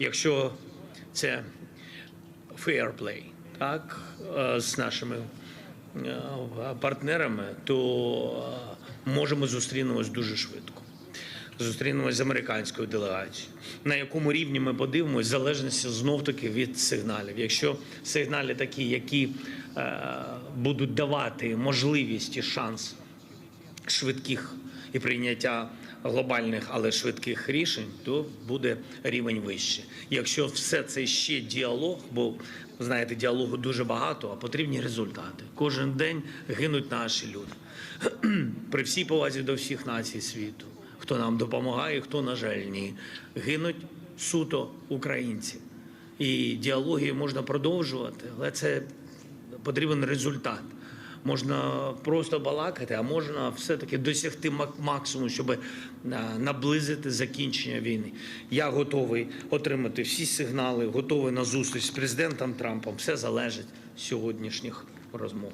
якщо це fair play, так, е, з нашими е, партнерами, то е, можемо зустрінемось дуже швидко. Зустрінемось з американською делегацією. На якому рівні ми подивимось, залежності знов таки від сигналів. Якщо сигнали такі, які е, будуть давати можливість і шанс швидких і прийняття глобальних, але швидких рішень, то буде рівень вище. Якщо все це ще діалог, бо знаєте, діалогу дуже багато, а потрібні результати. Кожен день гинуть наші люди. При всій повазі до всіх націй світу, хто нам допомагає, хто, на жаль, ні. Гинуть суто українці. І діалоги можна продовжувати, але це потрібен результат. Можна просто балакати, а можна все-таки досягти мак- максимуму, щоб наблизити закінчення війни. Я готовий отримати всі сигнали, готовий на зустріч з президентом Трампом. Все залежить сьогоднішніх розмов.